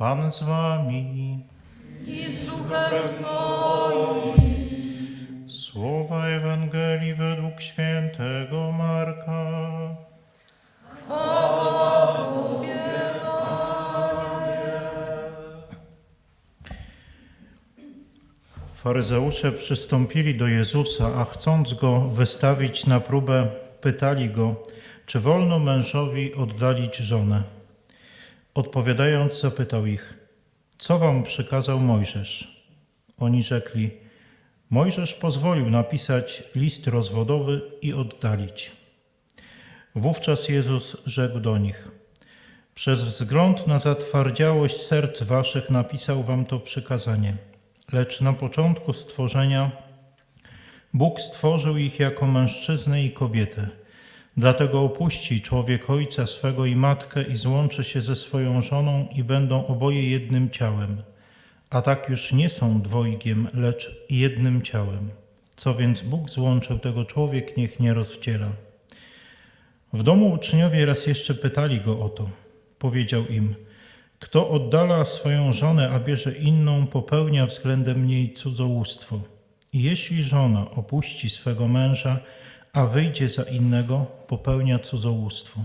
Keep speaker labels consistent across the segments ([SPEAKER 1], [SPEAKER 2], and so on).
[SPEAKER 1] Pan z wami.
[SPEAKER 2] i z duchem Twoim.
[SPEAKER 1] Słowa Ewangelii według świętego Marka.
[SPEAKER 2] Chwała Tobie,
[SPEAKER 1] Faryzeusze przystąpili do Jezusa, a chcąc go wystawić na próbę, pytali go, czy wolno mężowi oddalić żonę. Odpowiadając, zapytał ich, co wam przykazał Mojżesz? Oni rzekli, Mojżesz pozwolił napisać list rozwodowy i oddalić. Wówczas Jezus rzekł do nich, przez wzgląd na zatwardziałość serc waszych napisał wam to przykazanie. Lecz na początku stworzenia Bóg stworzył ich jako mężczyznę i kobietę. Dlatego opuści człowiek ojca swego i matkę i złączy się ze swoją żoną i będą oboje jednym ciałem. A tak już nie są dwojgiem, lecz jednym ciałem. Co więc Bóg złączył, tego człowiek niech nie rozdziela. W domu uczniowie raz jeszcze pytali go o to. Powiedział im: Kto oddala swoją żonę, a bierze inną, popełnia względem niej cudzołóstwo. I jeśli żona opuści swego męża, a wyjdzie za innego, popełnia cudzołóstwo.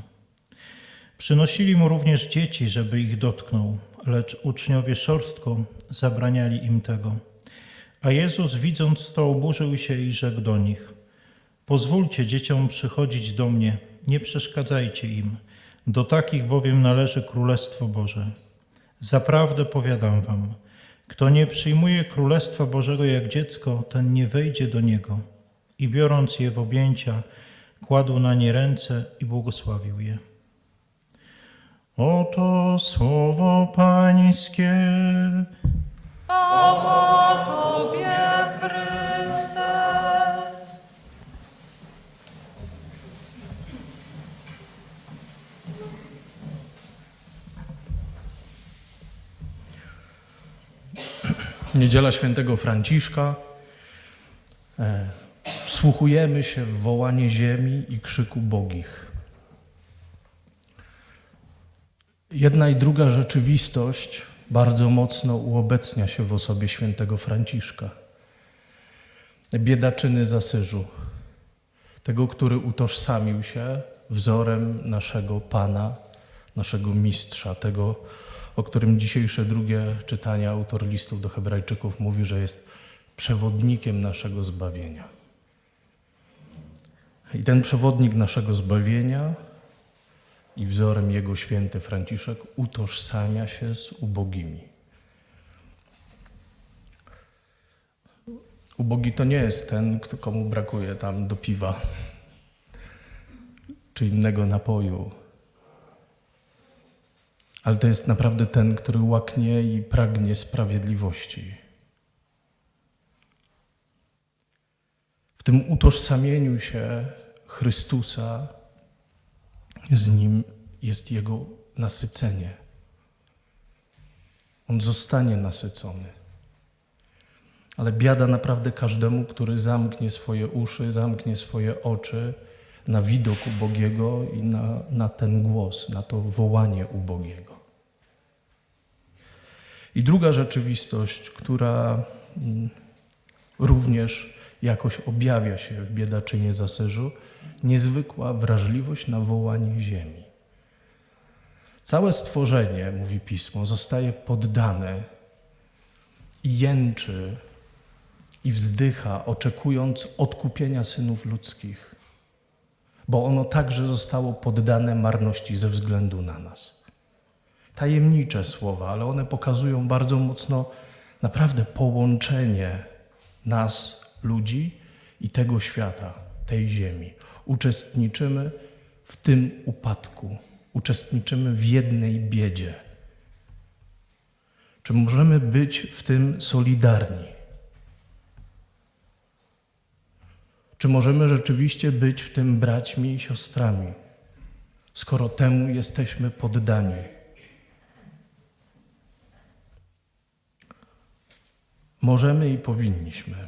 [SPEAKER 1] Przynosili mu również dzieci, żeby ich dotknął, lecz uczniowie szorstko zabraniali im tego. A Jezus, widząc to, oburzył się i rzekł do nich: Pozwólcie dzieciom przychodzić do mnie, nie przeszkadzajcie im, do takich bowiem należy Królestwo Boże. Zaprawdę powiadam wam, kto nie przyjmuje Królestwa Bożego jak dziecko, ten nie wejdzie do niego. I biorąc je w objęcia, kładł na nie ręce i błogosławił je. Oto słowo Pańskie.
[SPEAKER 2] Chwała Tobie, Chryste.
[SPEAKER 3] Niedziela Świętego Franciszka. Wsłuchujemy się w wołanie ziemi i krzyku bogich. Jedna i druga rzeczywistość bardzo mocno uobecnia się w osobie świętego Franciszka. Biedaczyny z Asyżu, tego, który utożsamił się wzorem naszego Pana, naszego Mistrza, tego, o którym dzisiejsze drugie czytanie autor listów do Hebrajczyków mówi, że jest przewodnikiem naszego zbawienia. I ten przewodnik naszego zbawienia i wzorem jego święty Franciszek utożsamia się z ubogimi. Ubogi to nie jest ten, kto- komu brakuje tam do piwa czy innego napoju, ale to jest naprawdę ten, który łaknie i pragnie sprawiedliwości. W tym utożsamieniu się Chrystusa z Nim jest Jego nasycenie. On zostanie nasycony. Ale biada naprawdę każdemu, który zamknie swoje uszy, zamknie swoje oczy na widok ubogiego i na, na ten głos, na to wołanie ubogiego. I druga rzeczywistość, która mm, również jakoś objawia się w biedaczynie z Asyżu, niezwykła wrażliwość na wołanie ziemi. Całe stworzenie, mówi pismo, zostaje poddane i jęczy i wzdycha, oczekując odkupienia synów ludzkich, bo ono także zostało poddane marności ze względu na nas. Tajemnicze słowa, ale one pokazują bardzo mocno naprawdę połączenie nas, ludzi i tego świata, tej ziemi. Uczestniczymy w tym upadku, uczestniczymy w jednej biedzie. Czy możemy być w tym solidarni? Czy możemy rzeczywiście być w tym braćmi i siostrami, skoro temu jesteśmy poddani? Możemy i powinniśmy.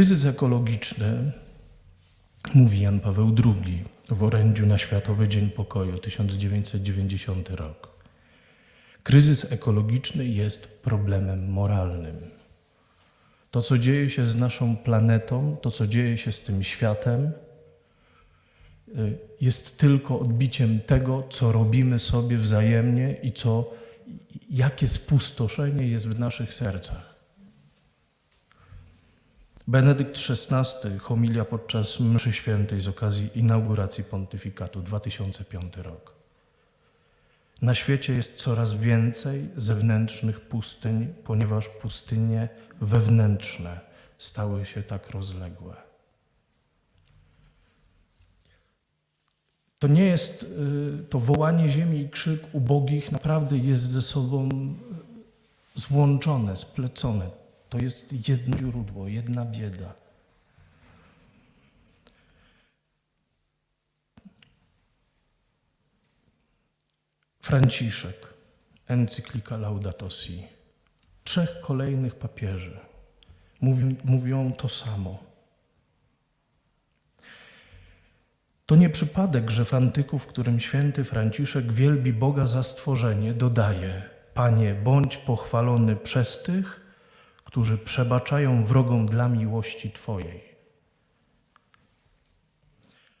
[SPEAKER 3] Kryzys ekologiczny mówi Jan Paweł II w orędziu na Światowy Dzień Pokoju 1990 rok. Kryzys ekologiczny jest problemem moralnym. To, co dzieje się z naszą planetą, to, co dzieje się z tym światem, y, jest tylko odbiciem tego, co robimy sobie wzajemnie i co, jakie spustoszenie jest w naszych sercach. Benedykt XVI, homilia podczas mszy świętej z okazji inauguracji pontyfikatu 2005 rok. Na świecie jest coraz więcej zewnętrznych pustyń, ponieważ pustynie wewnętrzne stały się tak rozległe. To nie jest y, to wołanie ziemi i krzyk ubogich, naprawdę jest ze sobą y, złączone, splecone. To jest jedno źródło, jedna bieda. Franciszek, encyklika Laudato Si. Trzech kolejnych papieży mówią, to samo. To nie przypadek, że w antyku, w którym święty Franciszek wielbi Boga za stworzenie, dodaje: Panie, bądź pochwalony przez tych, którzy przebaczają wrogom dla miłości Twojej.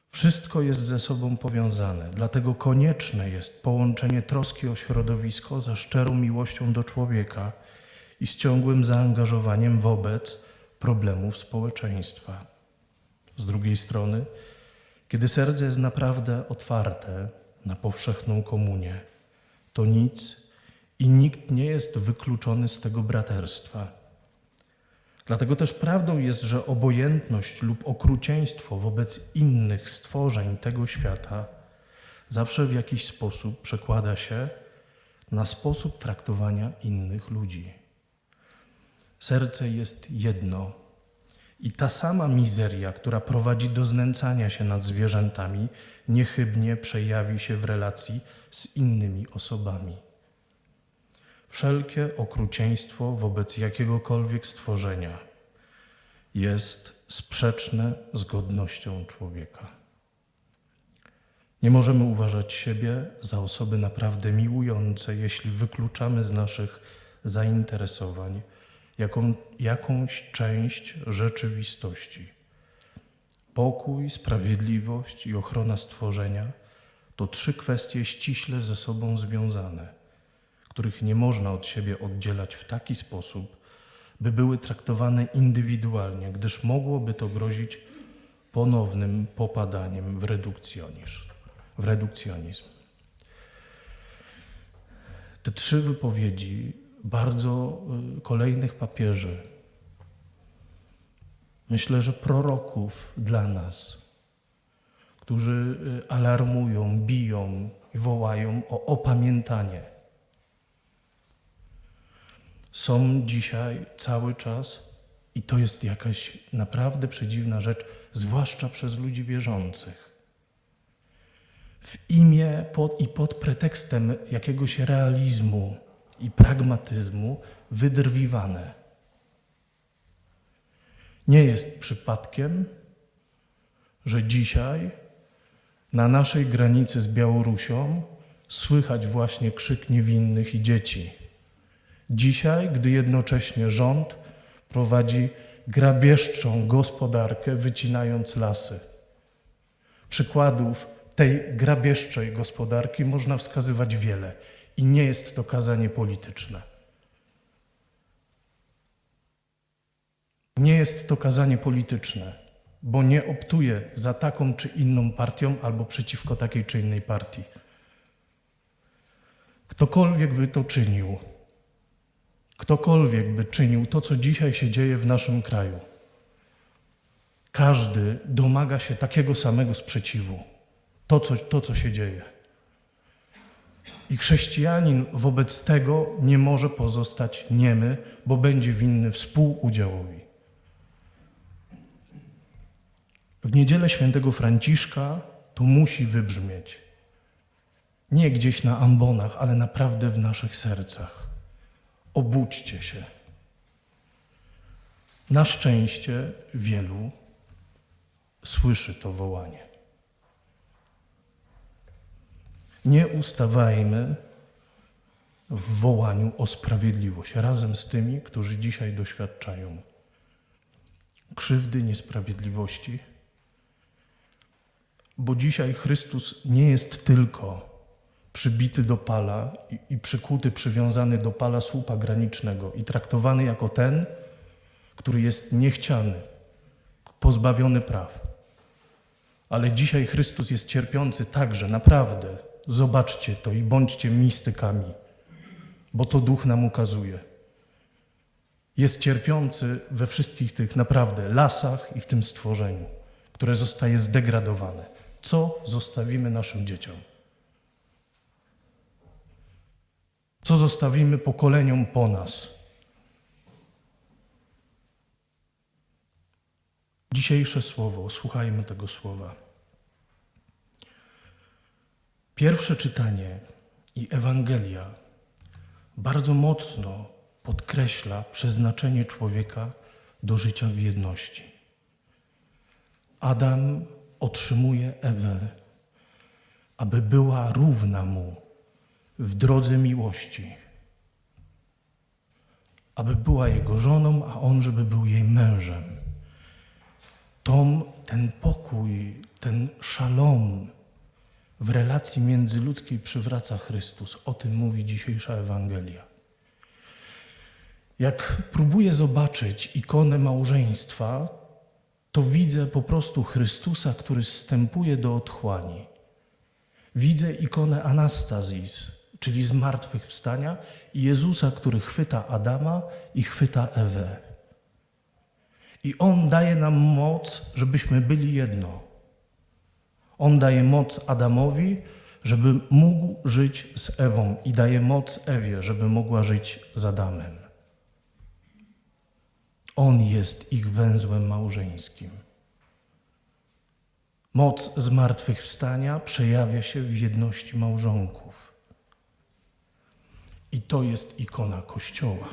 [SPEAKER 3] Wszystko jest ze sobą powiązane, dlatego konieczne jest połączenie troski o środowisko ze szczerą miłością do człowieka i z ciągłym zaangażowaniem wobec problemów społeczeństwa. Z drugiej strony, kiedy serce jest naprawdę otwarte na powszechną komunię, to nic i nikt nie jest wykluczony z tego braterstwa. Dlatego też prawdą jest, że obojętność lub okrucieństwo wobec innych stworzeń tego świata zawsze w jakiś sposób przekłada się na sposób traktowania innych ludzi. Serce jest jedno i ta sama mizeria, która prowadzi do znęcania się nad zwierzętami, niechybnie przejawi się w relacji z innymi osobami. Wszelkie okrucieństwo wobec jakiegokolwiek stworzenia jest sprzeczne z godnością człowieka. Nie możemy uważać siebie za osoby naprawdę miłujące, jeśli wykluczamy z naszych zainteresowań jaką, jakąś część rzeczywistości. Pokój, sprawiedliwość i ochrona stworzenia to trzy kwestie ściśle ze sobą związane których nie można od siebie oddzielać w taki sposób, by były traktowane indywidualnie, gdyż mogłoby to grozić ponownym popadaniem w redukcjonizm. W redukcjonizm. Te trzy wypowiedzi bardzo y, kolejnych papieży, myślę, że proroków dla nas, którzy y, alarmują, biją i wołają o opamiętanie są dzisiaj cały czas i to jest jakaś naprawdę przedziwna rzecz, zwłaszcza przez ludzi wierzących. W imię pod, i pod pretekstem jakiegoś realizmu i pragmatyzmu wydrwiwane. Nie jest przypadkiem, że dzisiaj na naszej granicy z Białorusią słychać właśnie krzyk niewinnych i dzieci. Dzisiaj, gdy jednocześnie rząd prowadzi grabieżczą gospodarkę, wycinając lasy. Przykładów tej grabieżczej gospodarki można wskazywać wiele i nie jest to kazanie polityczne. Nie jest to kazanie polityczne, bo nie optuje za taką czy inną partią albo przeciwko takiej czy innej partii. Ktokolwiek by to czynił, ktokolwiek by czynił to, co dzisiaj się dzieje w naszym kraju, każdy domaga się takiego samego sprzeciwu. To, co, to, co się dzieje. I chrześcijanin wobec tego nie może pozostać niemy, bo będzie winny współudziałowi. W niedzielę świętego Franciszka to musi wybrzmieć. Nie gdzieś na ambonach, ale naprawdę w naszych sercach. Obudźcie się. Na szczęście wielu słyszy to wołanie. Nie ustawajmy w wołaniu o sprawiedliwość razem z tymi, którzy dzisiaj doświadczają krzywdy, niesprawiedliwości. Bo dzisiaj Chrystus nie jest tylko przybity do pala i, i przykuty, przywiązany do pala słupa granicznego i traktowany jako ten, który jest niechciany, pozbawiony praw. Ale dzisiaj Chrystus jest cierpiący także, naprawdę. Zobaczcie to i bądźcie mistykami, bo to Duch nam ukazuje. Jest cierpiący we wszystkich tych naprawdę lasach i w tym stworzeniu, które zostaje zdegradowane. Co zostawimy naszym dzieciom? Co zostawimy pokoleniom po nas? Dzisiejsze słowo, słuchajmy tego słowa. Pierwsze czytanie i Ewangelia bardzo mocno podkreśla przeznaczenie człowieka do życia w jedności. Adam otrzymuje Ewę, aby była równa mu w drodze miłości, aby była jego żoną, a on, żeby był jej mężem. Tom, ten pokój, ten szalom w relacji międzyludzkiej przywraca Chrystus. O tym mówi dzisiejsza Ewangelia. Jak próbuję zobaczyć ikonę małżeństwa, to widzę po prostu Chrystusa, który zstępuje do otchłani. Widzę ikonę Anastazis, czyli zmartwychwstania, i Jezusa, który chwyta Adama i chwyta Ewę. I On daje nam moc, żebyśmy byli jedno. On daje moc Adamowi, żeby mógł żyć z Ewą, i daje moc Ewie, żeby mogła żyć z Adamem. On jest ich węzłem małżeńskim. Moc zmartwychwstania przejawia się w jedności małżonków. I to jest ikona Kościoła.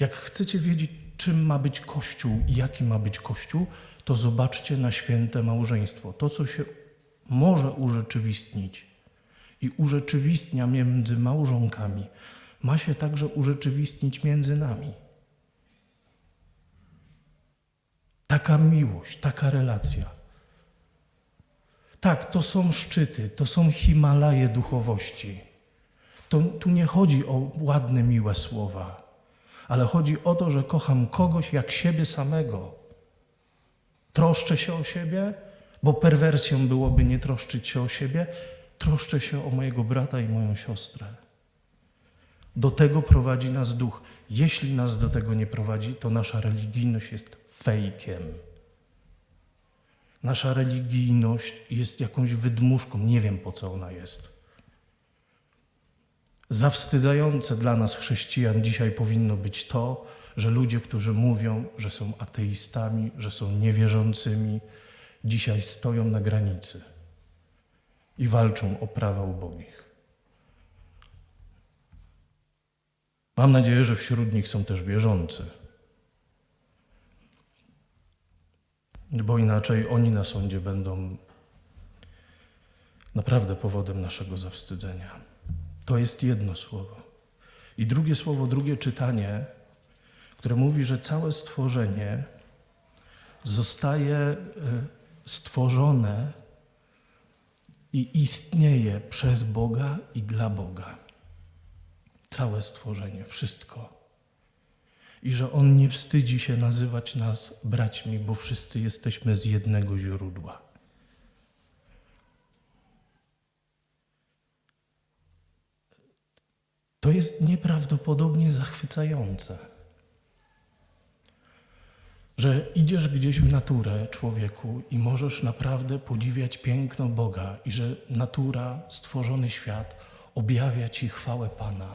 [SPEAKER 3] Jak chcecie wiedzieć, czym ma być Kościół i jaki ma być Kościół, to zobaczcie na święte małżeństwo. To, co się może urzeczywistnić i urzeczywistnia między małżonkami, ma się także urzeczywistnić między nami. Taka miłość, taka relacja. Tak, to są szczyty, to są Himalaje duchowości. To, tu nie chodzi o ładne, miłe słowa, ale chodzi o to, że kocham kogoś jak siebie samego. Troszczę się o siebie, bo perwersją byłoby nie troszczyć się o siebie. Troszczę się o mojego brata i moją siostrę. Do tego prowadzi nas duch. Jeśli nas do tego nie prowadzi, to nasza religijność jest fejkiem. Nasza religijność jest jakąś wydmuszką, nie wiem po co ona jest. Zawstydzające dla nas, chrześcijan, dzisiaj powinno być to, że ludzie, którzy mówią, że są ateistami, że są niewierzącymi, dzisiaj stoją na granicy i walczą o prawa ubogich. Mam nadzieję, że wśród nich są też wierzący, bo inaczej oni na sądzie będą naprawdę powodem naszego zawstydzenia. To jest jedno słowo. I drugie słowo, drugie czytanie, które mówi, że całe stworzenie zostaje y, stworzone i istnieje przez Boga i dla Boga. Całe stworzenie, wszystko. I że On nie wstydzi się nazywać nas braćmi, bo wszyscy jesteśmy z jednego źródła. To jest nieprawdopodobnie zachwycające, że idziesz gdzieś w naturę, człowieku, i możesz naprawdę podziwiać piękno Boga, i że natura, stworzony świat objawia ci chwałę Pana.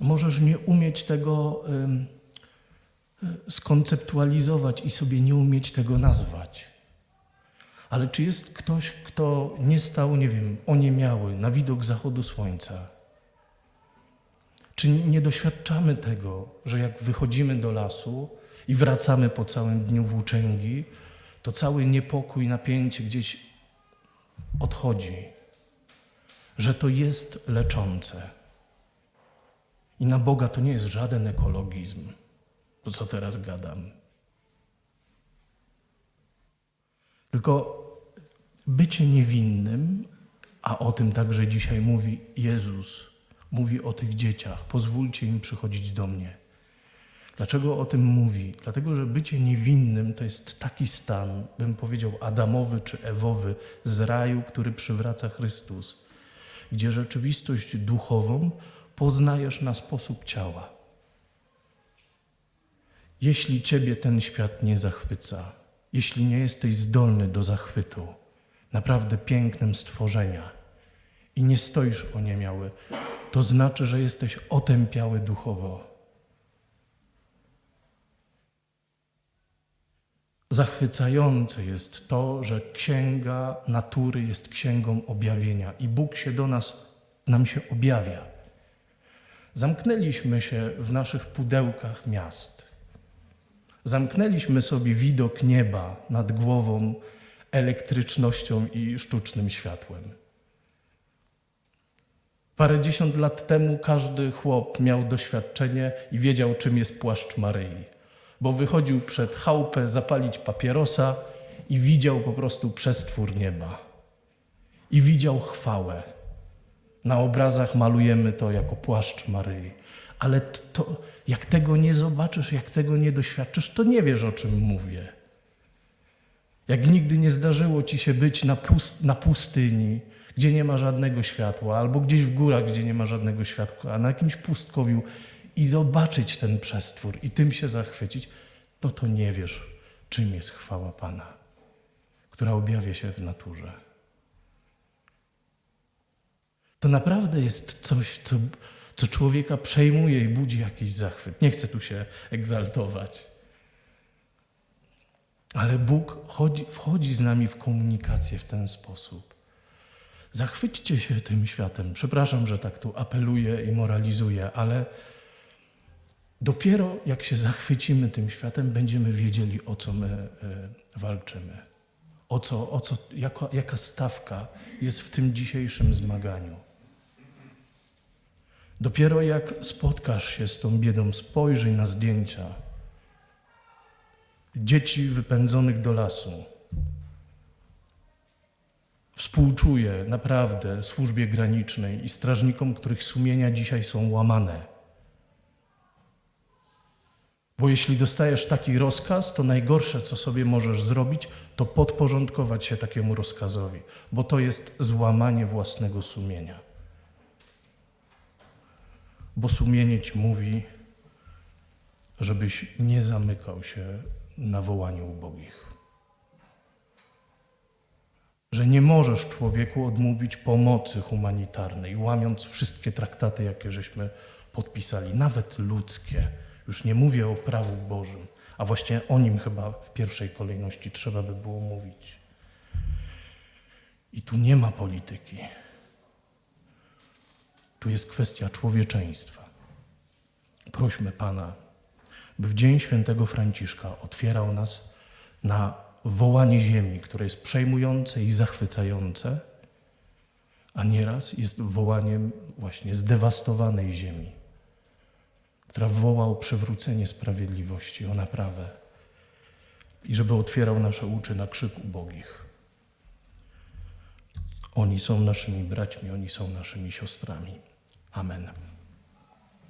[SPEAKER 3] Możesz nie umieć tego y, skonceptualizować i sobie nie umieć tego nazwać. Ale czy jest ktoś, kto nie stał, nie wiem, oniemiały na widok zachodu słońca? Czy nie doświadczamy tego, że jak wychodzimy do lasu i wracamy po całym dniu włóczęgi, to cały niepokój, napięcie gdzieś odchodzi, że to jest leczące. I na Boga to nie jest żaden ekologizm, to co teraz gadam. Tylko bycie niewinnym, a o tym także dzisiaj mówi Jezus, mówi o tych dzieciach, pozwólcie im przychodzić do mnie. Dlaczego o tym mówi? Dlatego, że bycie niewinnym to jest taki stan, bym powiedział, Adamowy czy Ewowy z raju, który przywraca Chrystus, gdzie rzeczywistość duchową poznajesz na sposób ciała. Jeśli ciebie ten świat nie zachwyca, jeśli nie jesteś zdolny do zachwytu, naprawdę pięknem stworzenia i nie stoisz oniemiały, to znaczy, że jesteś otępiały duchowo. Zachwycające jest to, że księga natury jest księgą objawienia i Bóg się do nas, nam się objawia. Zamknęliśmy się w naszych pudełkach miast. Zamknęliśmy sobie widok nieba nad głową elektrycznością i sztucznym światłem. Parędziesiąt lat temu każdy chłop miał doświadczenie i wiedział, czym jest płaszcz Maryi, bo wychodził przed chałupę zapalić papierosa i widział po prostu przestwór nieba. I widział chwałę. Na obrazach malujemy to jako płaszcz Maryi. Ale to, jak tego nie zobaczysz, jak tego nie doświadczysz, to nie wiesz, o czym mówię. Jak nigdy nie zdarzyło ci się być na, pust- na pustyni, gdzie nie ma żadnego światła, albo gdzieś w górach, gdzie nie ma żadnego światła, a na jakimś pustkowiu i zobaczyć ten przestwór i tym się zachwycić, to to nie wiesz, czym jest chwała Pana, która objawia się w naturze. To naprawdę jest coś, co, co człowieka przejmuje i budzi jakiś zachwyt. Nie chcę tu się egzaltować. Ale Bóg chodzi, wchodzi z nami w komunikację w ten sposób. Zachwyćcie się tym światem. Przepraszam, że tak tu apeluję i moralizuję, ale dopiero jak się zachwycimy tym światem, będziemy wiedzieli, o co my e, walczymy. O co, o co, jaka, jaka stawka jest w tym dzisiejszym zmaganiu. Dopiero jak spotkasz się z tą biedą, spojrzyj na zdjęcia dzieci wypędzonych do lasu. Współczuję naprawdę służbie granicznej i strażnikom, których sumienia dzisiaj są łamane. Bo jeśli dostajesz taki rozkaz, to najgorsze, co sobie możesz zrobić, to podporządkować się takiemu rozkazowi, bo to jest złamanie własnego sumienia. Bo sumienie ci mówi, żebyś nie zamykał się na wołanie ubogich. Że nie możesz człowieku odmówić pomocy humanitarnej, łamiąc wszystkie traktaty, jakie żeśmy podpisali, nawet ludzkie. Już nie mówię o prawu Bożym, a właśnie o nim chyba w pierwszej kolejności trzeba by było mówić. I tu nie ma polityki. Tu jest kwestia człowieczeństwa. Prośmy Pana, by w Dzień Świętego Franciszka otwierał nas na wołanie ziemi, które jest przejmujące i zachwycające, a nieraz jest wołaniem właśnie zdewastowanej ziemi, która woła o przywrócenie sprawiedliwości, o naprawę i żeby otwierał nasze uszy na krzyk ubogich. Oni są naszymi braćmi, oni są naszymi siostrami. Amen.